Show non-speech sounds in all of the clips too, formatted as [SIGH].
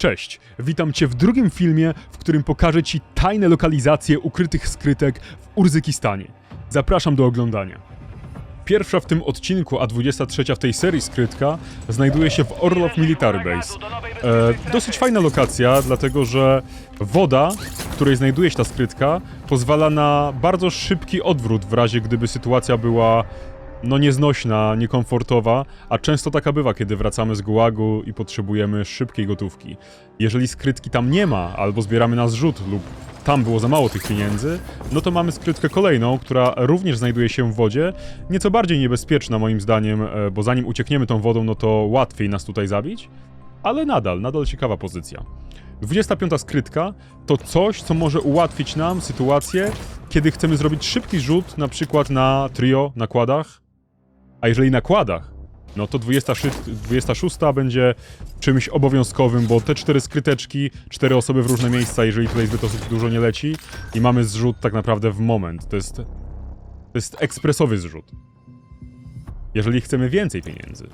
Cześć, witam Cię w drugim filmie, w którym pokażę Ci tajne lokalizacje ukrytych skrytek w Urzykistanie. Zapraszam do oglądania. Pierwsza w tym odcinku, a 23 w tej serii skrytka, znajduje się w Orlow Military Base. E, dosyć fajna lokacja, dlatego że woda, w której znajduje się ta skrytka, pozwala na bardzo szybki odwrót w razie gdyby sytuacja była no nieznośna, niekomfortowa, a często taka bywa, kiedy wracamy z gułagu i potrzebujemy szybkiej gotówki. Jeżeli skrytki tam nie ma, albo zbieramy na zrzut lub tam było za mało tych pieniędzy, no to mamy skrytkę kolejną, która również znajduje się w wodzie, nieco bardziej niebezpieczna moim zdaniem, e, bo zanim uciekniemy tą wodą, no to łatwiej nas tutaj zabić, ale nadal, nadal ciekawa pozycja. 25 skrytka to coś, co może ułatwić nam sytuację, kiedy chcemy zrobić szybki rzut, na przykład na trio, nakładach. A jeżeli nakładach, no to 26, 26 będzie czymś obowiązkowym, bo te cztery skryteczki, cztery osoby w różne miejsca, jeżeli tutaj zbyt osób dużo nie leci i mamy zrzut tak naprawdę w moment. To jest, to jest ekspresowy zrzut. Jeżeli chcemy więcej pieniędzy,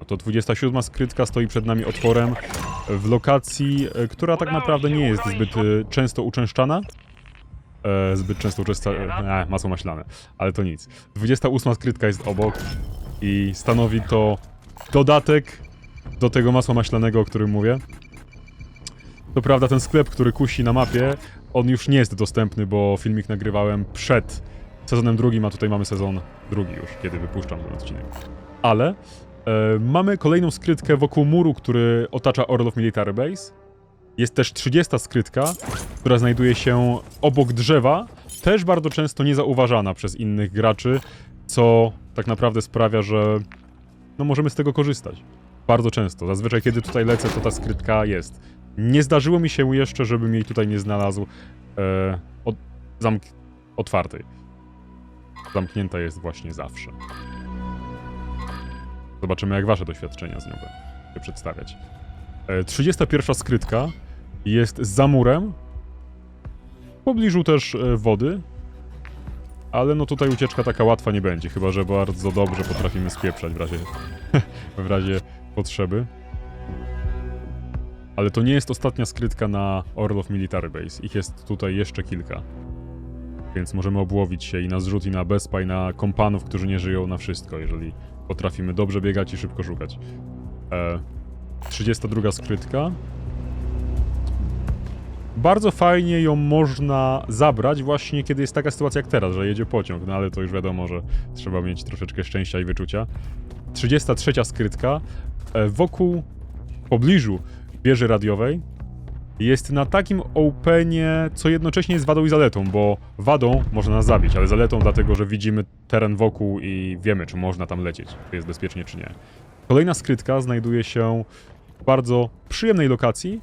no to 27 skrytka stoi przed nami otworem w lokacji, e, która tak naprawdę nie jest zbyt e, często uczęszczana. E, zbyt często uczęszczana. E, masło maślane, ale to nic. 28 skrytka jest obok i stanowi to dodatek do tego masła maślanego, o którym mówię. To prawda, ten sklep, który kusi na mapie, on już nie jest dostępny, bo filmik nagrywałem przed sezonem drugim, a tutaj mamy sezon drugi już, kiedy wypuszczam ten odcinek. Ale e, mamy kolejną skrytkę wokół muru, który otacza Orlow Military Base. Jest też 30 skrytka, która znajduje się obok drzewa, też bardzo często niezauważana przez innych graczy, co tak naprawdę sprawia, że no możemy z tego korzystać. Bardzo często. Zazwyczaj kiedy tutaj lecę, to ta skrytka jest. Nie zdarzyło mi się jeszcze, żebym jej tutaj nie znalazł e, od, zamk otwartej. Zamknięta jest właśnie zawsze. Zobaczymy, jak wasze doświadczenia z nią będą się przedstawiać. E, 31 skrytka jest za murem. W pobliżu też e, wody. Ale no tutaj ucieczka taka łatwa nie będzie, chyba że bardzo dobrze potrafimy spieprzać w razie, [LAUGHS] w razie potrzeby. Ale to nie jest ostatnia skrytka na Orlow Military Base. Ich jest tutaj jeszcze kilka. Więc możemy obłowić się i na zrzut, i na bezpa, i na kompanów, którzy nie żyją na wszystko, jeżeli potrafimy dobrze biegać i szybko szukać. E, 32 skrytka. Bardzo fajnie ją można zabrać właśnie kiedy jest taka sytuacja jak teraz, że jedzie pociąg, no ale to już wiadomo, że trzeba mieć troszeczkę szczęścia i wyczucia. 33 skrytka. E, wokół, pobliżu wieży radiowej jest na takim openie, co jednocześnie jest wadą i zaletą, bo wadą można nas zabić, ale zaletą dlatego, że widzimy teren wokół i wiemy, czy można tam lecieć, czy jest bezpiecznie, czy nie. Kolejna skrytka znajduje się w bardzo przyjemnej lokacji,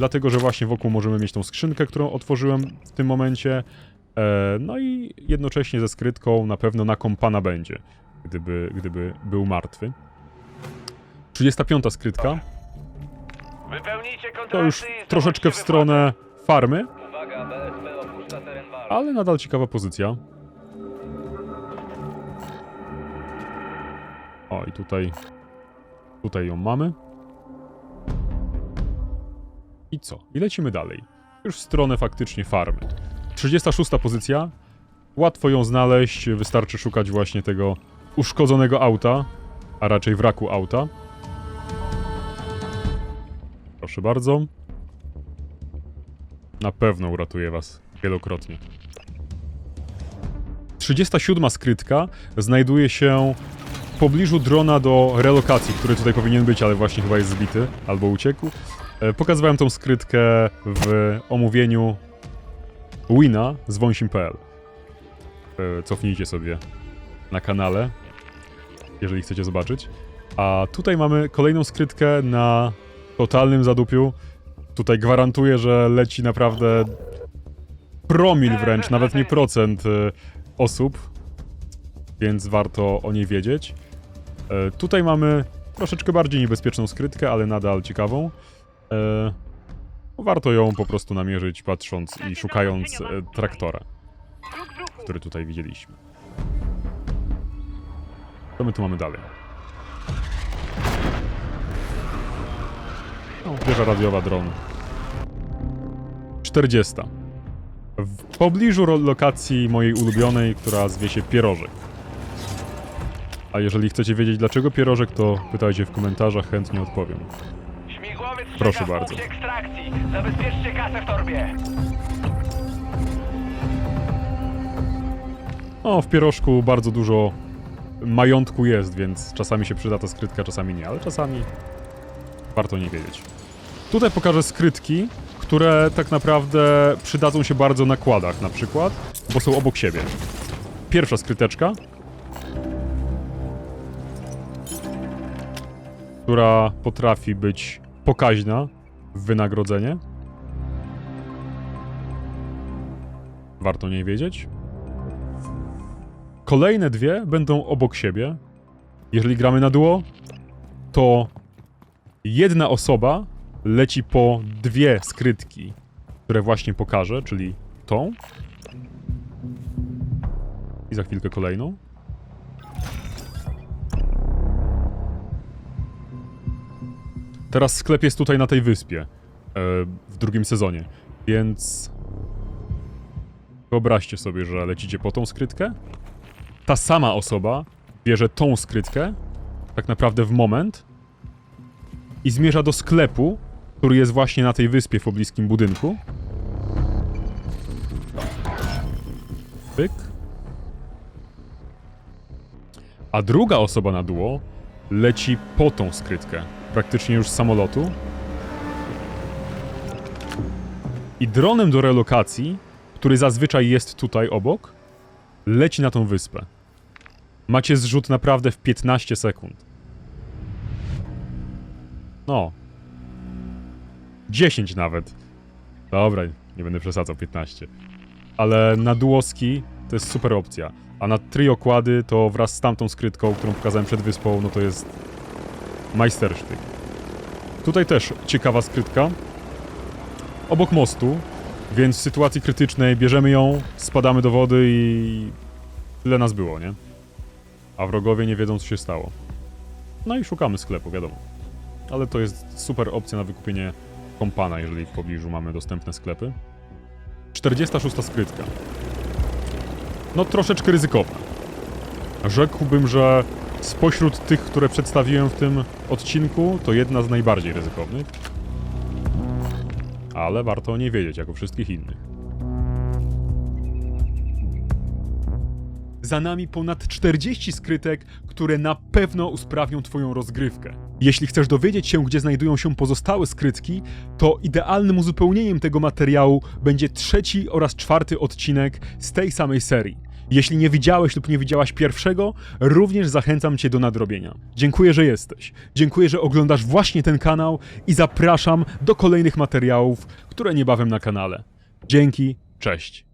dlatego, że właśnie wokół możemy mieć tą skrzynkę, którą otworzyłem w tym momencie, e, no i jednocześnie ze skrytką na pewno na kompana będzie, gdyby, gdyby był martwy. 35 skrytka, to już troszeczkę w stronę farmy, ale nadal ciekawa pozycja. O, i tutaj... Tutaj ją mamy. I co? I lecimy dalej. Już w stronę faktycznie farmy. 36 pozycja. Łatwo ją znaleźć, wystarczy szukać właśnie tego uszkodzonego auta, a raczej wraku auta. Proszę bardzo. Na pewno uratuje was wielokrotnie. 37 skrytka znajduje się w pobliżu drona do relokacji, który tutaj powinien być, ale właśnie chyba jest zbity albo uciekł. E, Pokazywałem tą skrytkę w omówieniu Wina z wąsim.pl. E, Cofnijcie sobie na kanale, jeżeli chcecie zobaczyć. A tutaj mamy kolejną skrytkę na totalnym zadupiu. Tutaj gwarantuję, że leci naprawdę promil wręcz, nawet nie procent y, osób, więc warto o niej wiedzieć. E, Tutaj mamy troszeczkę bardziej niebezpieczną skrytkę, ale nadal ciekawą. E, Warto ją po prostu namierzyć, patrząc i szukając e, traktora, który tutaj widzieliśmy. Co my tu mamy dalej? No, wieża radiowa dronu. 40. W pobliżu lokacji mojej ulubionej, która zwie się Pierożek. A jeżeli chcecie wiedzieć dlaczego Pierożek, to pytajcie w komentarzach, chętnie odpowiem. Proszę bardzo. ekstrakcji. Zabezpieczcie kasę w torbie. No, w Pierożku bardzo dużo majątku jest, więc czasami się przyda ta skrytka, czasami nie, ale czasami warto nie wiedzieć. Tutaj pokażę skrytki, które tak naprawdę przydadzą się bardzo na kładach na przykład, bo są obok siebie. Pierwsza skryteczka, która potrafi być pokaźna w wynagrodzenie. Warto nie wiedzieć. Kolejne dwie będą obok siebie. Jeżeli gramy na duo, to jedna osoba leci po dwie skrytki, które właśnie pokażę, czyli tą i za chwilkę kolejną. Teraz sklep jest tutaj na tej wyspie e, w drugim sezonie, więc wyobraźcie sobie, że lecicie po tą skrytkę, ta sama osoba bierze tą skrytkę, tak naprawdę w moment, i zmierza do sklepu, który jest właśnie na tej wyspie w pobliskim budynku. Pyk. A druga osoba na duo leci po tą skrytkę, praktycznie już z samolotu. I dronem do relokacji, który zazwyczaj jest tutaj obok, leci na tą wyspę. Macie zrzut naprawdę w 15 sekund. No. 10 nawet. Dobra, nie będę przesadzał, 15. Ale na duoski to jest super opcja. A na trio kłady to wraz z tamtą skrytką, którą pokazałem przed wyspą, no to jest majstersztyk. Tutaj też ciekawa skrytka. Obok mostu, więc w sytuacji krytycznej bierzemy ją, spadamy do wody i tyle nas było, nie? A wrogowie nie wiedzą, co się stało. No i szukamy sklepu, wiadomo. Ale to jest super opcja na wykupienie kompana, jeżeli w pobliżu mamy dostępne sklepy. 46 skrytka. No troszeczkę ryzykowna. Rzekłbym, że spośród tych, które przedstawiłem w tym odcinku, to jedna z najbardziej ryzykownych. Ale warto o niej wiedzieć, jako wszystkich innych. Za nami ponad 40 skrytek, które na pewno usprawnią Twoją rozgrywkę. Jeśli chcesz dowiedzieć się, gdzie znajdują się pozostałe skrytki, to idealnym uzupełnieniem tego materiału będzie trzeci oraz czwarty odcinek z tej samej serii. Jeśli nie widziałeś lub nie widziałaś pierwszego, również zachęcam Cię do nadrobienia. Dziękuję, że jesteś. Dziękuję, że oglądasz właśnie ten kanał i zapraszam do kolejnych materiałów, które niebawem na kanale. Dzięki, cześć.